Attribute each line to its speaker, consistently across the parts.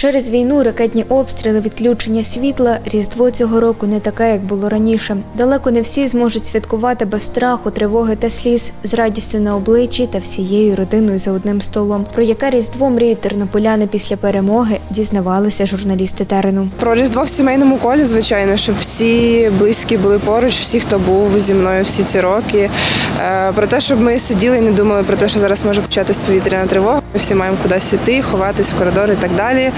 Speaker 1: Через війну, ракетні обстріли, відключення світла, Різдво цього року не таке, як було раніше. Далеко не всі зможуть святкувати без страху, тривоги та сліз, з радістю на обличчі та всією родиною за одним столом. Про яке Різдво мріють тернополяни після перемоги, дізнавалися журналісти терену.
Speaker 2: Про Різдво в сімейному колі, звичайно, щоб всі близькі були поруч, всі, хто був зі мною всі ці роки. Е, Про те, щоб ми сиділи і не думали про те, що зараз може початись повітряна тривога. Ми всі маємо кудись іти, ховатись в коридор і так далі.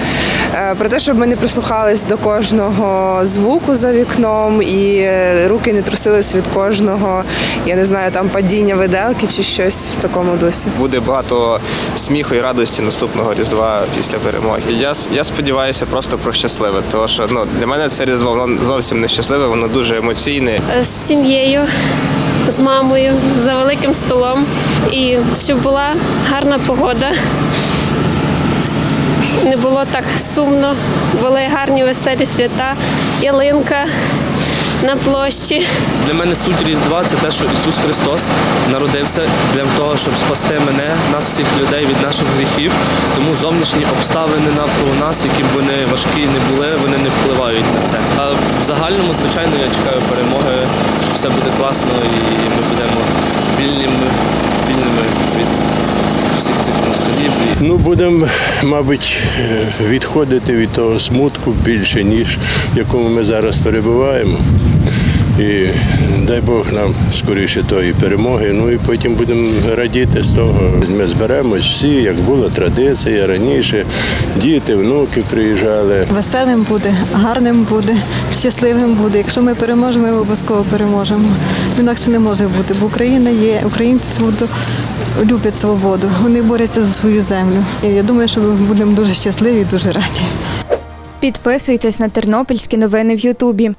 Speaker 2: Е, Про те, щоб ми не прислухались до кожного звуку за вікном і е, руки не трусились від кожного, я не знаю, там падіння виделки чи щось в такому дусі.
Speaker 3: Буде багато сміху і радості наступного різдва після перемоги. Я я сподіваюся просто про щасливе, тому що ну для мене це різдво воно зовсім не щасливе, воно дуже емоційне.
Speaker 4: з сім'єю, з мамою, за великим столом. І щоб була гарна погода. Не було так сумно, були гарні веселі свята, ялинка на площі.
Speaker 5: Для мене суть Різдва це те, що Ісус Христос народився для того, щоб спасти мене, нас всіх людей від наших гріхів. Тому зовнішні обставини навколо нас, які б вони важкі не були, вони не впливають на це. А в загальному, звичайно, я чекаю перемоги, що все буде класно і ми будемо вільними, від всіх цих москалів. І
Speaker 6: Ну, будемо, мабуть, е, відходити від того смутку більше, ніж в якому ми зараз перебуваємо. І дай Бог нам скоріше тої перемоги. Ну і потім будемо радіти з того. Ми зберемось всі, як була традиція раніше. Діти, внуки приїжджали.
Speaker 7: Веселим буде, гарним буде, щасливим буде. Якщо ми переможемо, ми обов'язково переможемо. Інакше не може бути, бо Україна є, українці свободу люблять свободу. Вони борються за свою землю. І я думаю, що ми будемо дуже щасливі і дуже раді.
Speaker 1: Підписуйтесь на тернопільські новини в Ютубі.